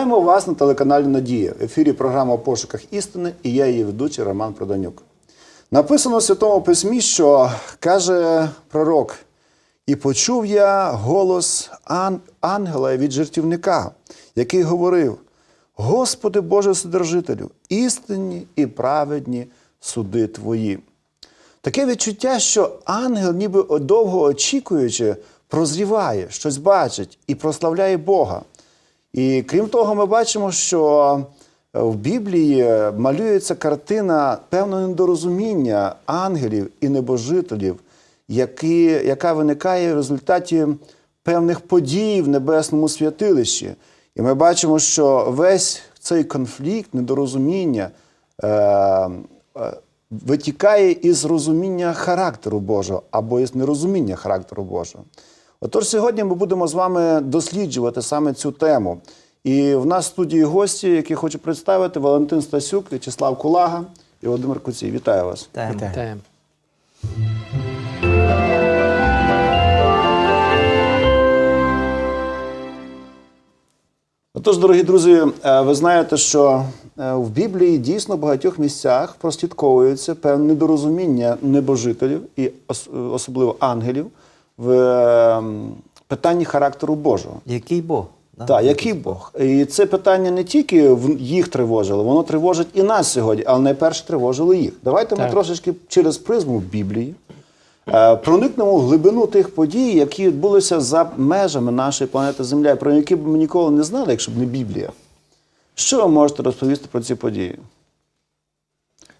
Вітаємо вас на телеканалі Надія. В ефірі програма «У пошуках істини і я її ведучий Роман Проданюк. Написано в Святому Письмі, що каже пророк: І почув я голос ан- ангела від жертівника, який говорив: Господи Боже Вседержителю, істинні і праведні суди Твої. Таке відчуття, що ангел, ніби довго очікуючи, прозріває, щось бачить і прославляє Бога. І крім того, ми бачимо, що е, в Біблії малюється картина певного недорозуміння ангелів і небожителів, які, яка виникає в результаті певних подій в небесному святилищі. І ми бачимо, що весь цей конфлікт, недорозуміння е, е, витікає із розуміння характеру Божого або із нерозуміння характеру Божого. Отож, сьогодні ми будемо з вами досліджувати саме цю тему. І в нас в студії гості, які хочу представити, Валентин Стасюк, В'ячеслав Кулага і Володимир Куцій. Вітаю вас. Вітаємо. Отож, дорогі друзі, е, ви знаєте, що е, в Біблії дійсно в багатьох місцях прослідковується певне недорозуміння небожителів і особливо ангелів в е, питанні характеру Божого. Який Бог? Да? Так, який Бог? І це питання не тільки в- їх тривожило, воно тривожить і нас сьогодні, але найперше тривожило їх. Давайте ми трошечки через призму Біблії е, проникнемо в глибину тих подій, які відбулися за межами нашої планети Земля, про які б ми ніколи не знали, якщо б не Біблія. Що ви можете розповісти про ці події?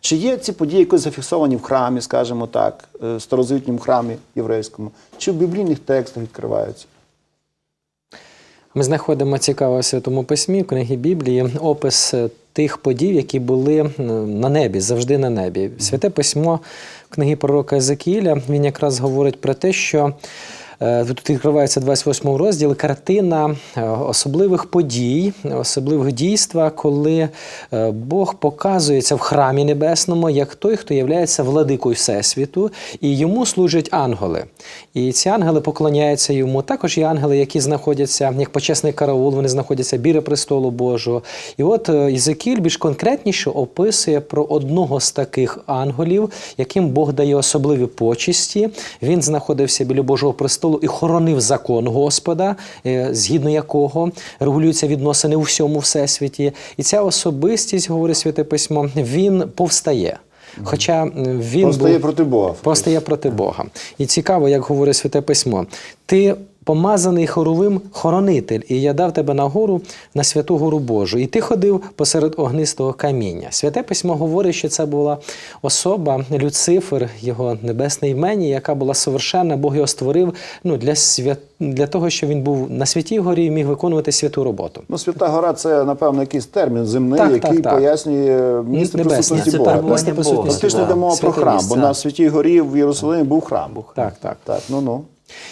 Чи є ці події якось зафіксовані в храмі, скажімо так, е, старозавітньому храмі єврейському, чи в біблійних текстах відкриваються? Ми знаходимо цікаво в Святому Письмі, в книгі Біблії, опис е, тих подій, які були на небі, завжди на небі. Святе письмо в книгі пророка Езекіля, він якраз говорить про те, що тут відкривається 28 розділ, картина е, особливих подій, особливих дійства, коли е, Бог показується в храмі небесному як той, хто є владикою Всесвіту, і йому служать ангели. І ці ангели поклоняються йому. Також є ангели, які знаходяться як почесний караул, вони знаходяться біля престолу Божого. І от е, Єзекіль більш конкретніше описує про одного з таких ангелів, яким Бог дає особливі почесті. Він знаходився біля Божого престолу і хоронив закон Господа, е, згідно якого регулюються відносини у всьому всесвіті. І ця особистість, говорить Святе Письмо, він повстає. Хоча він Повстає був... проти Бога. Постає проти Бога. І цікаво, як говорить Святе Письмо. Ти помазаний хоровим хоронитель, і я дав тебе на гору на святу гору Божу. І ти ходив посеред огнистого каміння. Святе письмо говорить, що це була особа, Люцифер, його небесне імені, яка була совершенна, Бог його створив ну, для, свят... для того, щоб він був на святій горі і міг виконувати святу роботу. Ну, Свята Гора це, напевно, якийсь термін земний, Так, який так, так. пояснює місце Небесне. присутності Це Бога. перебування Бога. Фактично Да. йде мова про Святе храм, місце. бо на Святій Горі в Єрусалимі був храм. Так, так. Так, ну ну.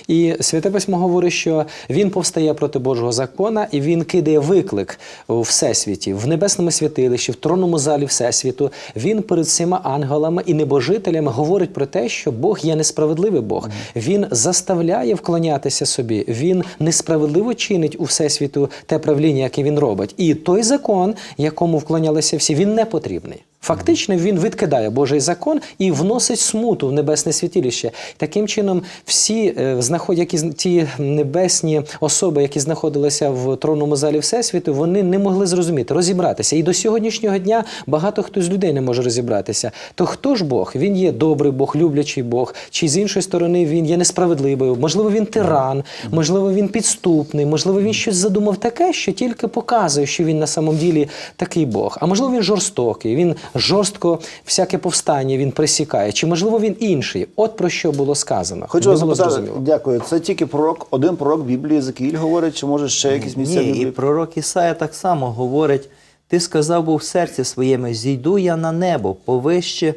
І святе письмо говорить, що він повстає проти Божого закона, і він кидає виклик у всесвіті, в небесному святилищі, в тронному залі Всесвіту. Він перед всіма ангелами і небожителями говорить про те, що Бог є несправедливий Бог. Він заставляє вклонятися собі. Він несправедливо чинить у всесвіту те правління, яке він робить. І той закон, якому вклонялися всі, він не потрібний. Фактично він відкидає Божий закон і вносить смуту в небесне святилище. Таким чином, всі е, які ті небесні особи, які знаходилися в тронному залі Всесвіту, вони не могли зрозуміти, розібратися. І до сьогоднішнього дня багато хто з людей не може розібратися. То хто ж Бог? Він є добрий Бог, люблячий Бог, чи з іншої сторони він є несправедливий, можливо, він тиран, можливо, він підступний, можливо, він щось задумав таке, що тільки показує, що він на самом ділі такий Бог. А можливо, він жорстокий, він жорстко всяке повстання він присікає, чи можливо він інший. От про що було сказано. Хочу вас запитати, зрозуміло. дякую. Це тільки пророк, один пророк Біблії Закіїль говорить, чи може ще якісь місця Ні, і пророк Ісая так само говорить: ти сказав був в серці своєму, зійду я на небо повище.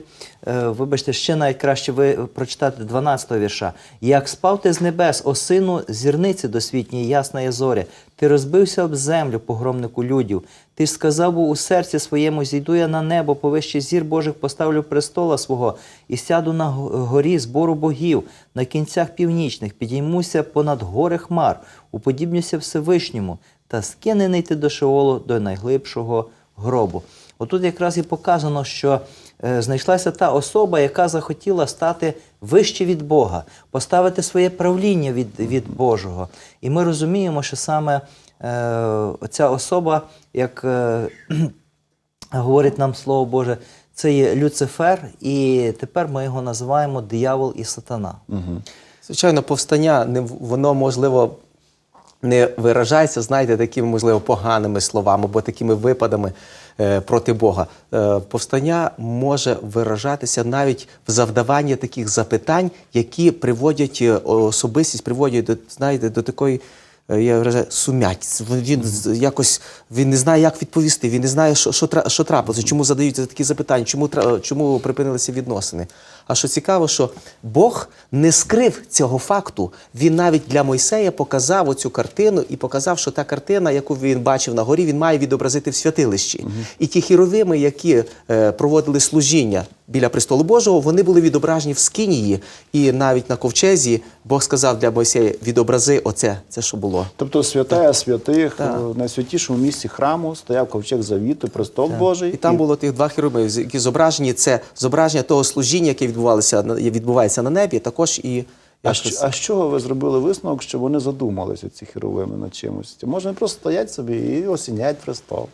Е, вибачте, ще навіть краще ви прочитати 12-го вірша. Як спав ти з небес, о сину зірниці досвітньої, ясна є зоря, ти розбився об землю, погромнику людів. Ти сказав був у серці своєму, зійду я на небо, повище зір Божих поставлю престола свого, і сяду на горі збору богів, на кінцях північних, підіймуся понад гори хмар, уподібнюся Всевишньому. Та скинений ти до Шеолу до найглибшого гробу. Отут якраз і показано, що е, знайшлася та особа, яка захотіла стати вище від Бога, поставити своє правління від, від Божого. І ми розуміємо, що саме е, ця особа, як е, говорить нам Слово Боже, це є Люцифер, і тепер ми його називаємо диявол і сатана. Звичайно, повстання воно можливо не виражається, знаєте, такими, можливо, поганими словами або такими випадами е, проти Бога. Е, повстання може виражатися навіть в завдаванні таких запитань, які приводять е, особистість, приводять до знаєте, до такої. Е, Я вважаю, сумять. Він якось він не знає, як відповісти. Він не знає, що, що, що трапилося, чому задаються такі запитання, чому, чому припинилися відносини. А що цікаво, що Бог не скрив цього факту. Він навіть для Мойсея показав оцю картину і показав, що та картина, яку він бачив на горі, він має відобразити в святилищі. І ті хіровими, які е, проводили служіння біля престолу Божого, вони були відображені в скинії. І навіть на ковчезі Бог сказав для Мойсея: відобрази оце, це що було. Тобто святая святих Так. в найсвятішому місці храму стояв ковчег завіту, престол Божий. І там було тих два херувими, які зображені. Це зображення того служіння, яке відбувалося на- відбувається на небі, також і А, якось- що, а з чого ви зробили висновок, що вони задумалися ці херовими над чимось? Може, вони просто стоять собі і осінять престол.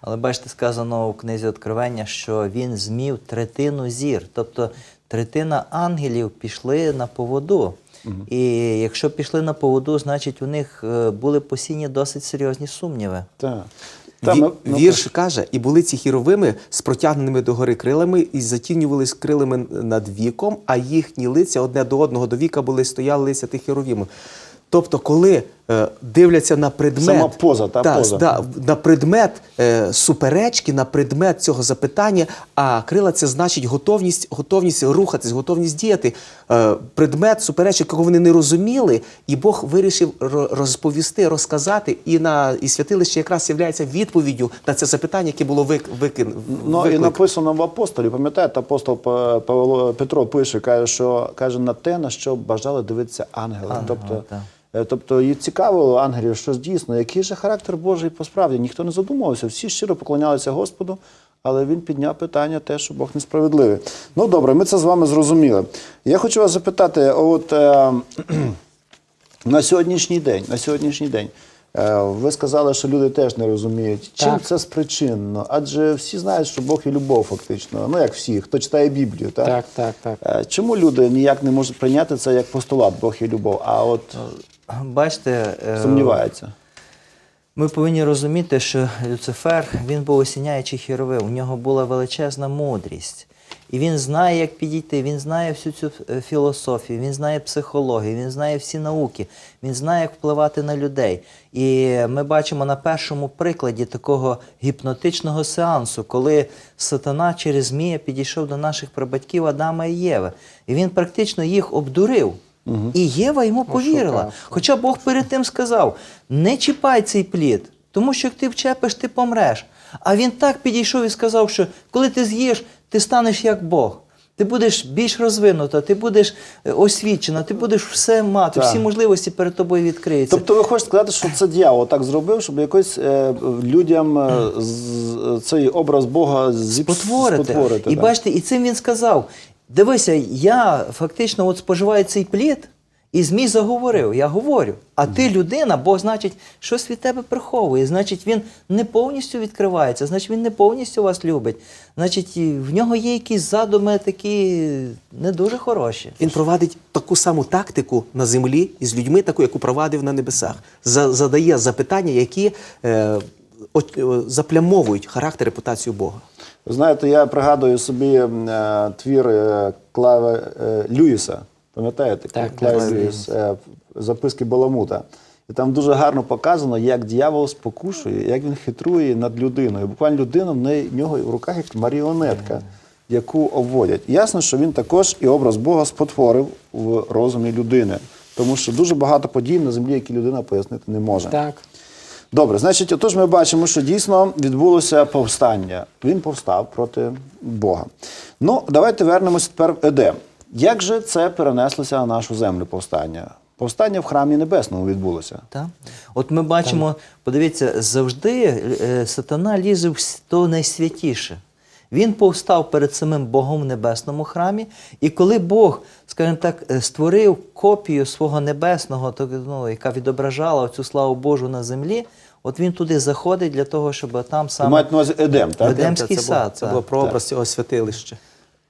Але бачите, сказано у книзі Откровення, що він змів третину зір, тобто третина ангелів пішли на поводу. І якщо пішли на поводу, значить у них е, були посінні досить серйозні сумніви. Так. Ві- Та, ну, Вірш каже, і були ці хіровими з протягненими догори крилами, і затінювались крилами над віком, а їхні лиця одне до одного до віка були стояли лиця тих хіровими. Тобто, коли дивляться на предмет, Сама поза, та поза. Да, на предмет е, суперечки, на предмет цього запитання, а крила це значить готовність, готовність рухатись, готовність діяти. Е, предмет суперечок, якого вони не розуміли, і Бог вирішив ро- розповісти, розказати, і на і святилище якраз є відповіддю на це запитання, яке було вик, викин, Ну і написано в апостолі. Пам'ятаєте, апостол Па- Павло Петро пише, каже, що каже на те, на що бажали дивитися ангели. тобто, так. Е, тобто і цікавило ангелів, що дійсно, який же характер Божий по справді. Ніхто не задумувався, всі щиро поклонялися Господу, але він підняв питання, те, що Бог несправедливий. Ну добре, ми це з вами зрозуміли. Я хочу вас запитати, от. Е, На сьогоднішній день, на сьогоднішній день, е, ви сказали, що люди теж не розуміють, чим Так. це спричинено. Адже всі знають, що Бог і любов, фактично. Ну як всі, хто читає Біблію, так? Так, так, так. Е, Чому люди ніяк не можуть прийняти це як постулат Бог і любов, а от Бачите, е, сумніваються? Ми повинні розуміти, що Люцифер він був осіняючий хіровим, у нього була величезна мудрість. І він знає, як підійти, він знає всю цю е, філософію, він знає психологію, він знає всі науки, він знає, як впливати на людей. І ми бачимо на першому прикладі такого гіпнотичного сеансу, коли сатана через Змія підійшов до наших прабатьків Адама і Єви. І він практично їх обдурив. І Єва йому повірила. Хоча Бог перед тим сказав: не чіпай цей плід, тому що як ти вчепиш, ти помреш. А він так підійшов і сказав, що коли ти з'їш, ти станеш як Бог. Ти будеш більш розвинута, ти будеш е, освічена, ти будеш все мати, Так. всі можливості перед тобою відкриються. Тобто ви хочете сказати, що це дьявол так зробив, щоб якось е, людям е, з, цей образ Бога спотворити. спотворити і так. бачите, і цим він сказав: дивися, я фактично от споживаю цей плід, і Змій заговорив, я говорю. А ти людина, Бог, значить, щось від тебе приховує. Значить, він не повністю відкривається, значить, він не повністю вас любить. Значить, в нього є якісь задуми такі не дуже хороші. Він провадить таку саму тактику на землі із людьми, таку, яку провадив на небесах. Задає запитання, які е, заплямовують характер репутацію Бога. Ви знаєте, я пригадую собі е, твір е, Клаве е, Люїса. Пам'ятаєте? Так, так. Люїс, е, записки Баламута. І там дуже гарно показано, як дьявол спокушує, як він хитрує над людиною. Буквально людина в нього в руках як маріонетка, яку обводять. Ясно, що він також і образ Бога спотворив в розумі людини. Тому що дуже багато подій на землі, які людина пояснити не може. Так. Добре, значить, отож ми бачимо, що дійсно відбулося повстання. Він повстав проти Бога. Ну, давайте вернемося тепер в Едем. Як же це перенеслося на нашу землю повстання? Повстання в храмі небесному відбулося. Так? От ми бачимо, подивіться, завжди е, сатана лізе в то найсвятіше. Він повстав перед самим Богом в небесному храмі, і коли Бог, скажімо так, е, створив копію свого небесного, то, ну, яка відображала цю славу Божу на землі, от він туди заходить для того, щоб там саме маєте на увазі Едем, так? Едемський це було, сад, це було прообраз цього святилища.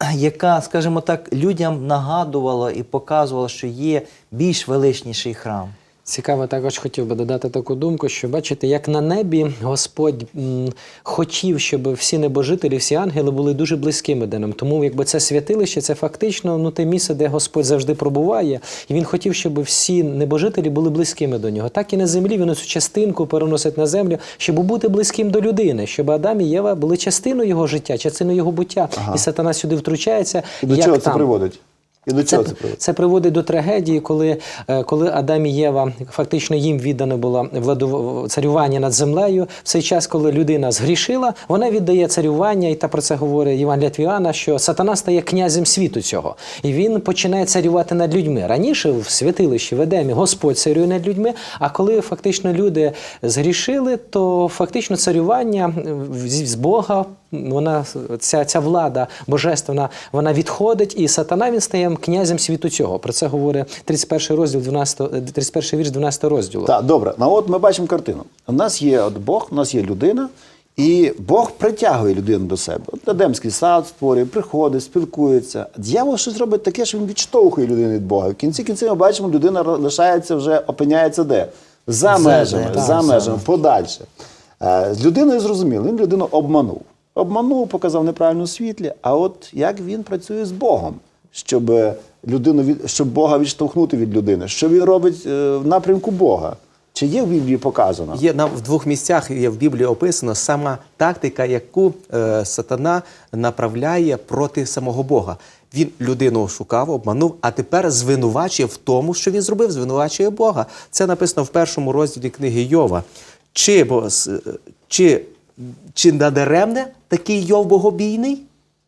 яка, скажімо так, людям нагадувала і показувала, що є більш величніший храм. Цікаво, також хотів би додати таку думку, що бачите, як на небі Господь м, хотів, щоб всі небожителі, всі ангели були дуже близькими до ним. Тому якби це святилище, це фактично ну, те місце, де Господь завжди пробуває. І він хотів, щоб всі небожителі були близькими до нього. Так і на землі він цю частинку переносить на землю, щоб бути близьким до людини, щоб Адам і Єва були частиною його життя, частиною його буття. І сатана сюди втручається. І до як чого це приводить? І до Це, чого це приводить? це приводить до трагедії, коли, е, коли Адам і Єва фактично їм віддано було владу царювання над землею. В цей час, коли людина згрішила, вона віддає царювання, і та про це говорить Іван Лятвіана, що сатана стає князем світу цього, і він починає царювати над людьми. Раніше в святилищі в Едемі Господь царює над людьми. А коли фактично люди згрішили, то фактично царювання з з Бога. Вона ця, ця влада божественна, вона відходить, і сатана він стає князем світу цього. Про це говорить 31 розділ 12, 31 вірш 12 розділу. Так, добре. Ну от ми бачимо картину. У нас є от Бог, у нас є людина, і Бог притягує людину до себе. От Едемський сад створює, приходить, спілкується. Дьявол щось робить таке, що він відштовхує людину від Бога. В кінці кінців ми бачимо, людина лишається вже, опиняється де? За За межами, за межами, подальше. Е, З людиною зрозуміло, він людину обманув. Обманув, показав неправильно світлі. А от як він працює з Богом, щоб е, людину від щоб Бога відштовхнути від людини, що він робить е, в напрямку Бога? Чи є в Біблії показано? Є нам в двох місцях є в Біблії описано сама тактика, яку е, сатана направляє проти самого Бога. Він людину шукав, обманув, а тепер звинувачує в тому, що він зробив, звинувачує Бога. Це написано в першому розділі книги Йова. Чи, бо, е, чи, чи надаремне такий Йов богобійний?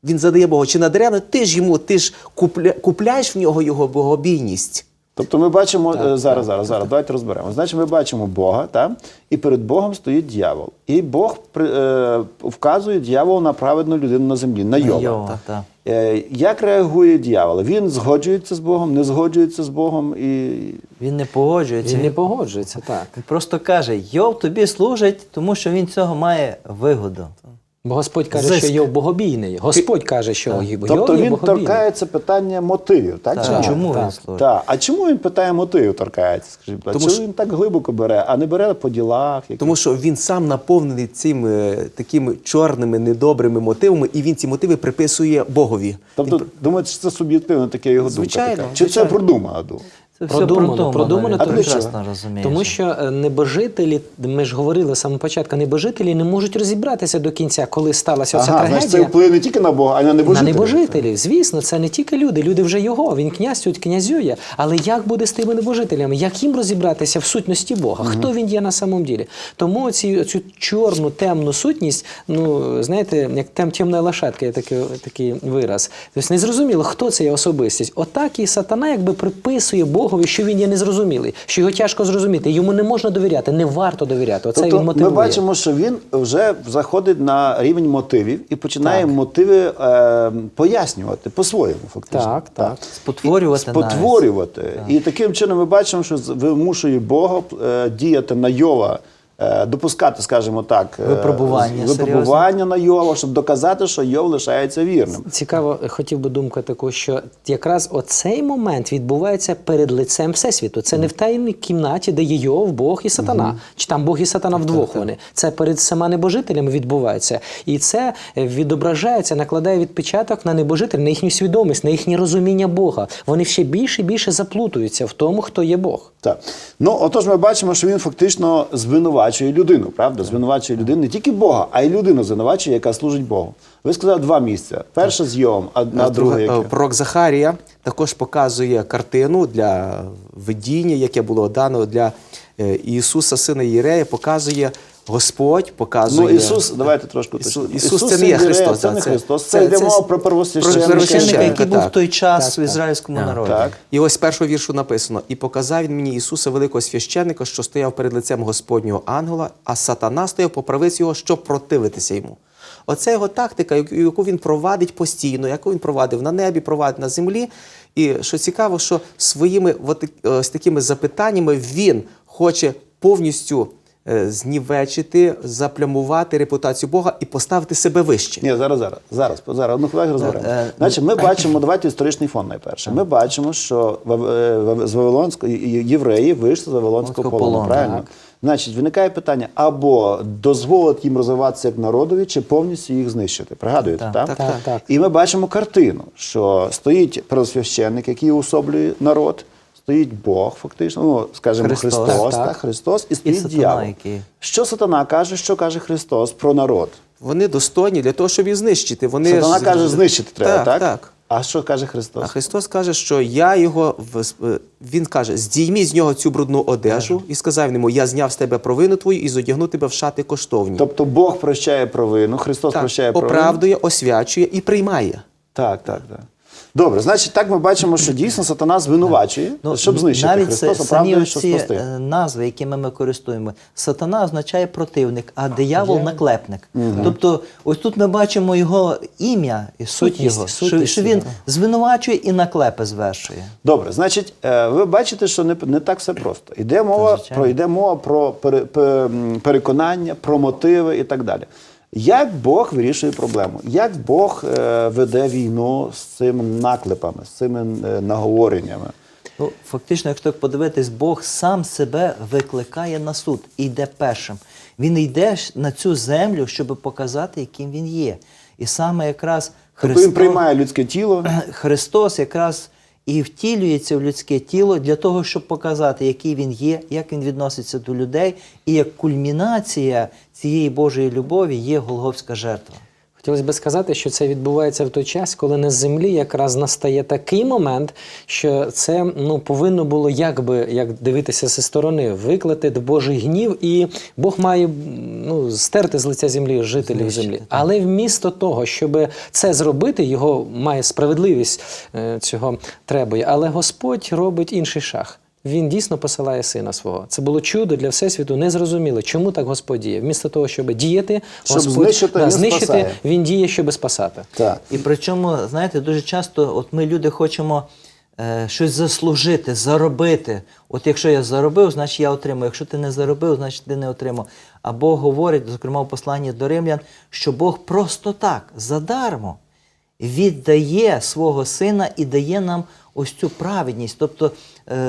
Він задає Богу, чи надаремне, ти ж йому, ти ж купля, купляєш в нього його богобійність. Тобто ми бачимо е, зараз, зараз, зараз, давайте розберемо. Значить, ми бачимо Бога, та? і перед Богом стоїть дьявол. І Бог е, вказує дьяволу на праведну людину на землі, на Йова. Йова, так. Е, як реагує дьявол? Він згоджується з Богом, не згоджується з Богом і. Він не погоджується. Він не погоджується, так. Він просто каже: Йов тобі служить, тому що він цього має вигоду. Бо Господь каже, Зиск. що Йов богобійний. Господь каже, що Йов Тобто є він богобійний. торкається питання мотивів, так? Так, чому так. він служить? Так. А чому він питає мотивів торкається? Скажіть. Тому Чому що- він так глибоко бере, а не бере по ділах? яких? Тому що він сам наповнений цими такими чорними, недобрими мотивами, і він ці мотиви приписує Богові. Тобто, думаєте, що це суб'єктивно таке його думка? Така? Чи звичайно. це продумана думка? Це все Продумано, продумано, продумано, він тому що- Тому що е, небожителі, ми ж говорили з самого початку, небожителі не можуть розібратися до кінця, коли сталася ця Ага, трагедія. значить, це вплине не тільки на Бога, а й на На небожителів. небожителів, звісно, це не тільки люди. Люди вже його. Він князь тут князює. Але як буде з тими небожителями? Як їм розібратися в сутності Бога? Хто він є на самом ділі? Тому ці, цю чорну темну сутність, ну знаєте, як тем темна лошадка, є такий, такий вираз. Тобто незрозуміло, хто це є особистість. Отак і сатана якби приписує Богові, що він є незрозумілий, що його тяжко зрозуміти. Йому не можна довіряти, не варто довіряти. Оце Тобто він мотивує. ми бачимо, що він вже заходить на рівень мотивів і починає мотиви е, пояснювати по-своєму, фактично. Так, так. Спотворювати І спотворювати. І таким чином ми бачимо, що вимушує Бога е, діяти на Йова. Е, Допускати, скажімо так, е, Випробування випробування на Йова, щоб доказати, що Йов лишається вірним. Цікаво, хотів би думку таку, що якраз оцей момент відбувається перед лицем Всесвіту. Це не в тайній кімнаті, де є Йов, Бог і сатана. Чи там Бог і сатана вдвох вони. Це перед всіма небожителями відбувається. І це відображається, накладає відпечаток на небожителів, на їхню свідомість, на їхнє розуміння Бога. Вони ще більше і більше заплутуються в тому, хто є Бог. Так. Ну, отож, ми бачимо, що він фактично звинувачує людину, правда? Звинувачує людину не тільки Бога, а й людину звинувачує, яка служить Богу. Ви сказали два місця. Перше з Йом, а на друге яке? Пророк Захарія також показує картину для видіння, яке було дано для е, Ісуса, сина Єрея, показує Господь показує. Ну, Ісус, давайте трошки Ісус-. Ісус це не є Христос, Це не Христос. Це, це- йде мова про про первосвященника. Священника, Священника, який був в той час Так, в ізраїльському Так. народі. Так. І ось першого віршу написано: І показав він мені Ісуса великого священника, що стояв перед лицем Господнього ангела, а сатана стояв по правиці його, щоб противитися йому. Оце його тактика, яку- він провадить постійно, яку він провадив на небі, провадить на землі. І що цікаво, що своїми от, е, з такими запитаннями він хоче повністю знівечити, заплямувати репутацію Бога і поставити себе вище. Ні, зараз, зараз, зараз, зараз одну хвилину розберемо. Е, Значить, ми бачимо, давайте історичний фон найперше. Ми бачимо, що е, з Вавилонського євреї вийшли з Вавилонського полону. Правильно? так. Значить, виникає питання або дозволити їм розвиватися як народові, чи повністю їх знищити. Пригадуєте, Так. так? Так, Так. І ми бачимо картину, що стоїть первосвященник, який уособлює народ, стоїть Бог, фактично, ну, скажімо, Христос. Христос, Так, так, так. Христос, і стоїть сатана, дьявол. який- Що сатана каже, що каже Христос про народ? Вони достойні для того, щоб їх знищити. Вони Сатана ж- каже, знищити треба, так? Так, так. А що каже Христос? А Христос каже, що я його е, він каже: здіймі з нього цю брудну одежу і сказав йому: Я зняв з тебе провину твою і зодягну тебе в шати коштовні. Тобто Бог прощає провину, Христос так, прощає провину. оправдує, освячує і приймає. Так, так, так. Добре, значить, так ми бачимо, що дійсно сатана звинувачує, щоб знищити. Ну, навіть Христос це, самі оправдує, що ці спасти. е, назви, якими ми користуємо. Сатана означає противник, а диявол наклепник. Тобто, ось тут ми бачимо його ім'я і суть Сутність, його, що, сутність що він звинувачує і наклепи звершує. Добре, значить, е, ви бачите, що не, не так все просто. Йде мова, про, йде мова про пере- переконання, про мотиви і так далі. Як Бог вирішує проблему? Як Бог е, веде війну з цими наклепами, з цими е, наговореннями? Ну, фактично, якщо так подивитись, Бог сам себе викликає на суд і йде першим. Він йде на цю землю, щоб показати, яким він є. І саме якраз Тобто він приймає людське тіло. Христос якраз і втілюється в людське тіло для того, щоб показати, який він є, як він відноситься до людей, і як кульмінація цієї Божої любові є Голговська жертва. Хотілося б сказати, що це відбувається в той час, коли на землі якраз настає такий момент, що це ну повинно було якби як дивитися зі сторони, викликати Божий гнів, і Бог має ну стерти з лиця землі жителів Знищити, землі. так. Але вмісто того, щоб це зробити, його має справедливість е, цього требує. Але Господь робить інший шаг. Він дійсно посилає сина свого. Це було чудо для всесвіту. Не зрозуміло, чому так Господь діє. Вмісто того, щоб діяти, Щоб Господь знищити, да, він знищити спасає. він діє, щоб спасати. Так. І причому, знаєте, дуже часто от ми люди хочемо е, щось заслужити, заробити. От якщо я заробив, значить я отримаю. Якщо ти не заробив, значить ти не отримав. А Бог говорить, зокрема в посланні до римлян, що Бог просто так, задармо, віддає свого сина і дає нам ось цю праведність, тобто,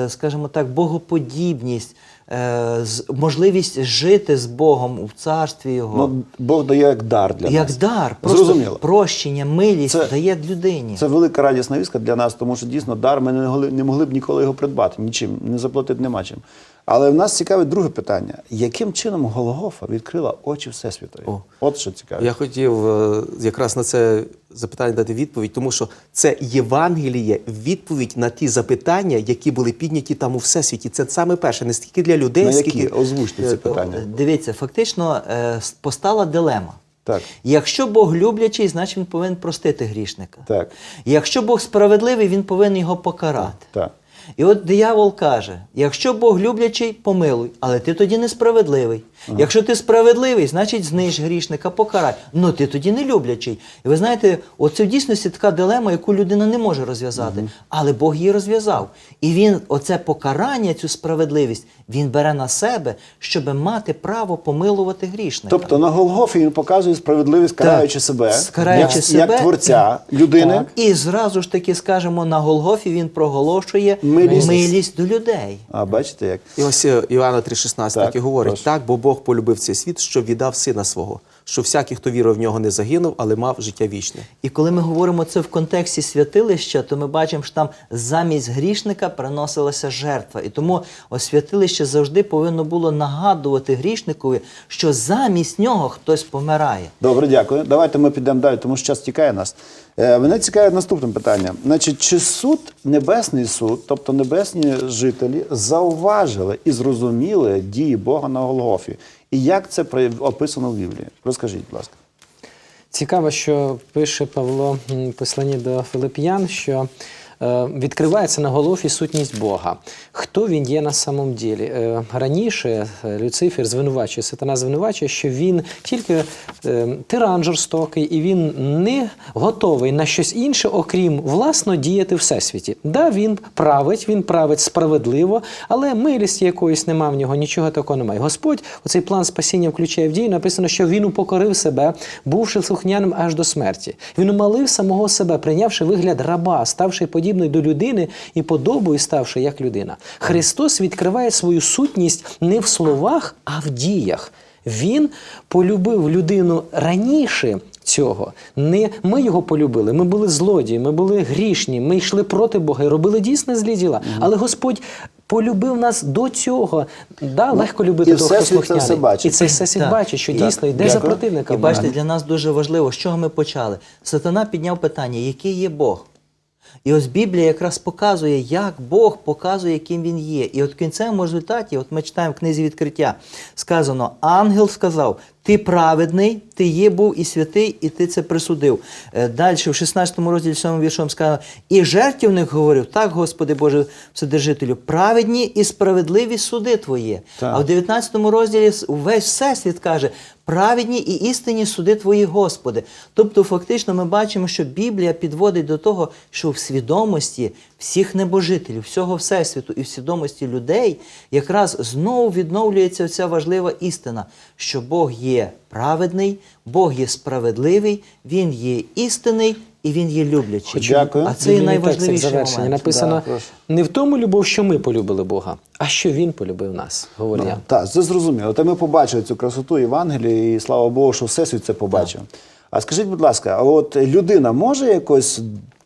скажімо так, богоподібність, е, можливість жити з Богом у царстві Його. Ну, Бог дає як дар для Як нас. дар, просто Зрозуміло. прощення, милість Це- дає людині. Це велика радісна вістка для нас, тому що дійсно дар ми не могли, не могли б ніколи його придбати, нічим, не заплатити нема чим. Але в нас цікавить друге питання: яким чином Голгофа відкрила очі Всесвітові? О. От що цікаво. Я хотів е, якраз на це запитання дати відповідь, тому що це Євангеліє відповідь на ті запитання, які були підняті там у всесвіті. Це саме перше, не стільки для людей, На які? скільки Озвучте ці Е, питання. Дивіться, фактично е, постала дилема. Так. Якщо Бог люблячий, значить він повинен простити грішника. Так. Якщо Бог справедливий, він повинен його покарати. Так. І от диявол каже: якщо Бог люблячий, помилуй, але ти тоді несправедливий. Якщо ти справедливий, значить зниж грішника, покарай. Ну ти тоді не люблячий. І ви знаєте, оце в дійсності така дилема, яку людина не може розв'язати. Але Бог її розв'язав. І він, оце покарання, цю справедливість, він бере на себе, щоб мати право помилувати грішника. Тобто на Голгофі він показує справедливість, караючи себе, караючи як, себе. як творця людини. Так. І зразу ж таки, скажемо, на Голгофі він проголошує Милість. милість до людей. А бачите як? І ось е, Іоанна 3,16 Так, так, і говорить: прошу. так, бо Бог полюбив цей світ, що віддав сина свого, що всякий, хто вірив в нього, не загинув, але мав життя вічне. І коли ми говоримо це в контексті святилища, то ми бачимо, що там замість грішника приносилася жертва. І тому ось святилище завжди повинно було нагадувати грішникові, що замість нього хтось помирає. Добре, дякую. Давайте ми підемо далі, тому що час тікає нас. Е, мене цікавить наступне питання. Значить, чи суд, небесний суд, тобто небесні жителі, зауважили і зрозуміли дії Бога на Голгофі? І як це описано в Біблії? Розкажіть, будь ласка. Цікаво, що пише Павло в посланні до Филип'ян, що відкривається на голові сутність Бога. Хто він є на самом ділі? Е, раніше е, Люцифер звинувачує, сатана звинувачує, що він тільки е, тиран жорстокий, і він не готовий на щось інше, окрім власно діяти всесвіті. Да, він править, він править справедливо, але милісті якоїсь нема в нього, нічого такого немає. Господь оцей план спасіння включає в дію. Написано, що він упокорив себе, бувши слухняним аж до смерті. Він умалив самого себе, прийнявши вигляд раба, ставши подібною до людини і подобою ставши як людина. Христос відкриває свою сутність не в словах, а в діях. Він полюбив людину раніше цього. Не ми його полюбили. Ми були злодії, ми були грішні, ми йшли проти Бога і робили дійсно злі діла. Але Господь. Полюбив нас до цього. Да, легко любити і того, хто це все бачить. І цей всесвіт бачить, що Так. дійсно йде за противника. І бачите, для нас дуже важливо, з чого ми почали. Сатана підняв питання, який є Бог. І ось Біблія якраз показує, як Бог показує, яким він є. І от в кінцевому результаті, от ми читаємо в книзі відкриття, сказано: ангел сказав: Ти праведний, ти є був і святий, і ти це присудив. Далі, в 16 розділі 7 віршом сказано, і жертівник говорив, так, Господи Боже, Вседержителю, праведні і справедливі суди Твої. Так. А в 19 розділі увесь всесвіт каже: праведні і істинні суди Твої, Господи. Тобто, фактично, ми бачимо, що Біблія підводить до того, що в свідомості всіх небожителів, всього всесвіту і в свідомості людей якраз знову відновлюється ця важлива істина, що Бог є праведний, Бог є справедливий, Він є істинний і Він є люблячий. Дякую. А це як найважливіший завершення. момент. Написано Да, не в тому любов, що ми полюбили Бога, а що Він полюбив нас, говорю я. Так, це зрозуміло. Та ми побачили цю красоту Євангелія, і слава Богу, що Всесвіт це побачив. А скажіть, будь ласка, а от людина може якось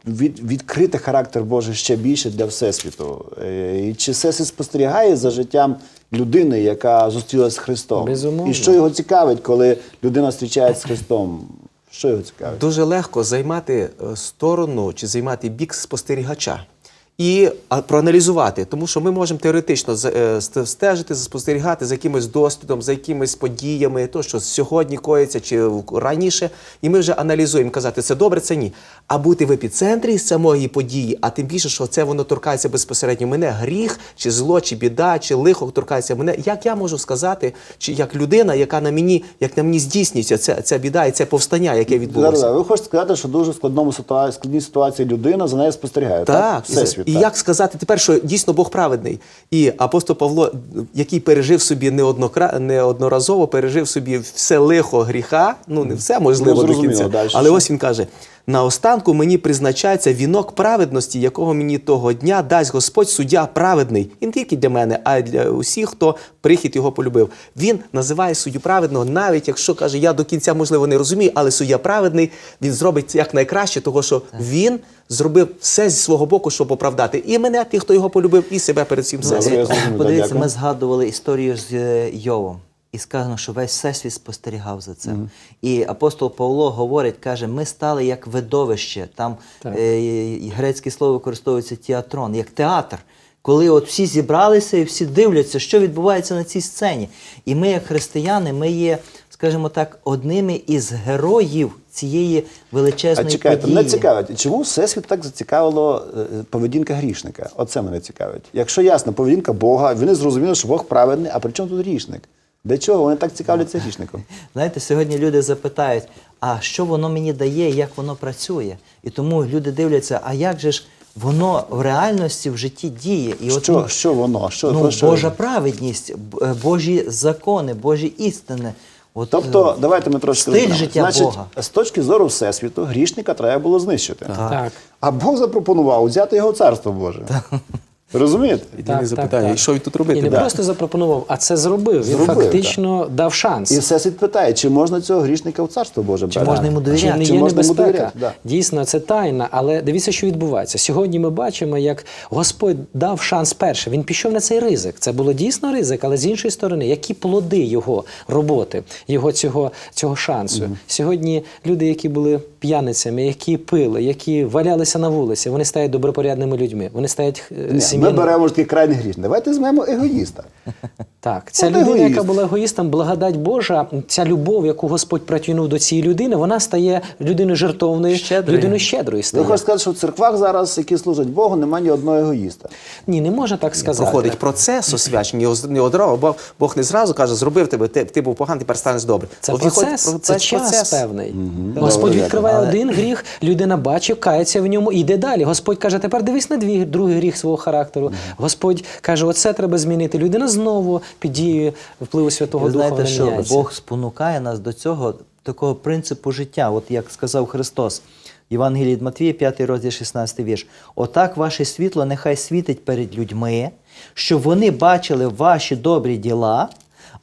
від, відкрити характер Божий ще більше для Всесвіту? Е, І чи Всесвіт спостерігає за життям людини, яка зустрілася з Христом? Безумовно. І що його цікавить, коли людина зустрічається з Христом? Що його цікавить? Дуже легко займати е, сторону чи займати бік спостерігача. І проаналізувати, тому що ми можемо теоретично е, ст- стежити, спостерігати за якимось досвідом, за якимись подіями, то що сьогодні коїться чи раніше, і ми вже аналізуємо, казати, це добре, це ні. А бути в епіцентрі самої події, а тим більше, що це воно торкається безпосередньо мене, гріх, чи зло, чи біда, чи лихо торкається мене. Як я можу сказати, чи як людина, яка на мені, як на мені здійснюється ця, ця біда і це повстання, яке відбулося? Ви хочете сказати, що дуже в складному ситуації, складній ситуації людина за нею спостерігає. Так, Так, Всесвіт. І так. як сказати тепер, що дійсно Бог праведний? І апостол Павло, який пережив собі неоднокра... неодноразово, пережив собі все лихо гріха, ну не все можливо Ну, до кінця. далі Але що? ось він каже: наостанку мені призначається вінок праведності, якого мені того дня дасть Господь суддя праведний. І не тільки для мене, а й для усіх, хто прихід його полюбив. Він називає суддю праведного, навіть якщо каже, я до кінця можливо не розумію, але суддя праведний, він зробить як найкраще, того що він зробив все зі свого боку, щоб оправдати і мене, тих, хто його полюбив, і себе перед зрозумів, да, Подивіться, ми згадували історію з е, Йовом. І сказано, що весь всесвіт спостерігав за цим. І апостол Павло говорить, каже, ми стали як видовище. Там е, грецьке слово використовується театрон, як театр. Коли от всі зібралися і всі дивляться, що відбувається на цій сцені. І ми, як християни, ми є, скажімо так, одними із героїв цієї А величезної чекайте, події. мене цікавить, чому Всесвіт так зацікавило е, поведінка грішника? Оце мене цікавить. Якщо ясно, поведінка Бога, вони зрозуміли, що Бог праведний, а при чому тут грішник? Для чого вони так цікавляться грішником? Знаєте, сьогодні люди запитають, а що воно мені дає, як воно працює? І тому люди дивляться, а як же ж воно в реальності в житті діє? І Що, ну, що воно? Що, ну, що... Божа праведність, е, Божі закони, Божі істини. От, Тобто, е, давайте ми трошки стиль життя Значить, Бога. з точки зору Всесвіту, грішника треба було знищити. Так. А Бог запропонував взяти його царство Боже. Ви розумієте? Єдине запитання, і що він тут І не Да. просто запропонував, а це зробив. Він Зробив, фактично дав шанс. І Всесвіт питає, чи можна цього грішника в царство Боже брати? можна йому Чи довіряти? не Чи є можна йому небезпека? довіряти? Да. Дійсно, це тайна, але дивіться, що відбувається. Сьогодні ми бачимо, як Господь дав шанс перше. Він пішов на цей ризик. Це було дійсно ризик, але з іншої сторони, які плоди його роботи, його цього, цього шансу. Сьогодні люди, які були п'яницями, які пили, які валялися на вулиці, вони стають добропорядними людьми. Вони стають е, Ні, ми беремо такий крайній гріш. Давайте візьмемо егоїста. Так, ця От людина, яка була егоїстом, благодать Божа, ця любов, яку Господь протягнув до цієї людини, вона стає людиною жертовною, Щедрою. людиною щедрою Ви стає. хочете сказати, що в церквах зараз, які служать Богу, немає ні одного егоїста. Ні, не можна так сказати. Проходить процес освячення, не одразу, бо Бог не зразу каже, зробив тебе, ти, ти був поганий, тепер станеш добре. Це От процес, це процес- час певний. Добре, Господь дякую. відкриває Але- один гріх, людина бачить, кається в ньому і йде далі. Господь каже, тепер дивись на дві, другий гріх свого характеру. Господь каже, оце треба змінити. Людина знову під дією впливу Святого Духа знаєте, що міняється. Бог спонукає нас до цього такого принципу життя, от як сказав Христос. Євангелії від Матвія, 5 розділ, 16 вірш. Отак ваше світло нехай світить перед людьми, щоб вони бачили ваші добрі діла,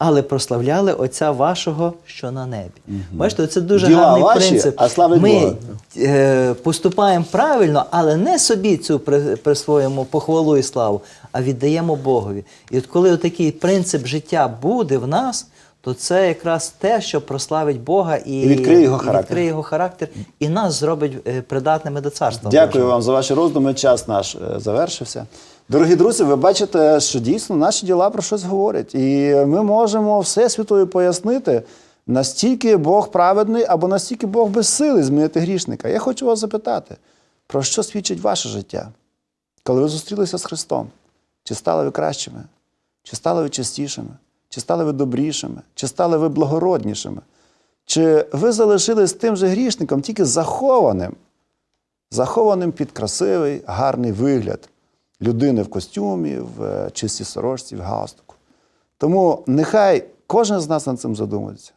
але прославляли Отця вашого, що на небі. Бачите, це дуже Діла гарний ваші, принцип. а славить Ми е, поступаємо правильно, але не собі цю при, присвоїмо похвалу і славу, а віддаємо Богові. І от коли такий принцип життя буде в нас, то це якраз те, що прославить Бога і, І відкриє його і характер. відкриє його характер, і нас зробить е, придатними до царства. Дякую Божого. вам за ваші роздуми. Час наш е, завершився. Дорогі друзі, ви бачите, що дійсно наші діла про щось говорять. І ми можемо Всесвітою пояснити, настільки Бог праведний або настільки Бог безсилий змінити грішника. Я хочу вас запитати, про що свідчить ваше життя? Коли ви зустрілися з Христом, чи стали ви кращими, чи стали ви чистішими, чи стали ви добрішими, чи стали ви благороднішими? Чи ви залишились тим же грішником, тільки захованим, захованим під красивий, гарний вигляд людини в костюмі, в е, чистій сорочці, в галстуку. Тому нехай кожен з нас над цим задумається.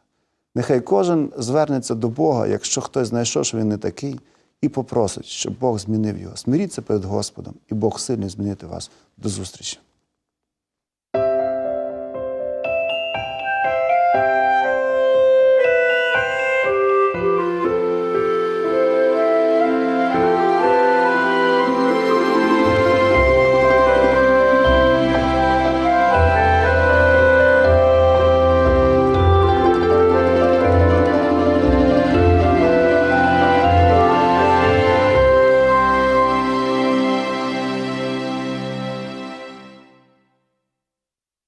Нехай кожен звернеться до Бога, якщо хтось знайшов, що він не такий, і попросить, щоб Бог змінив його. Смиріться перед Господом, і Бог сильний змінити вас. До зустрічі.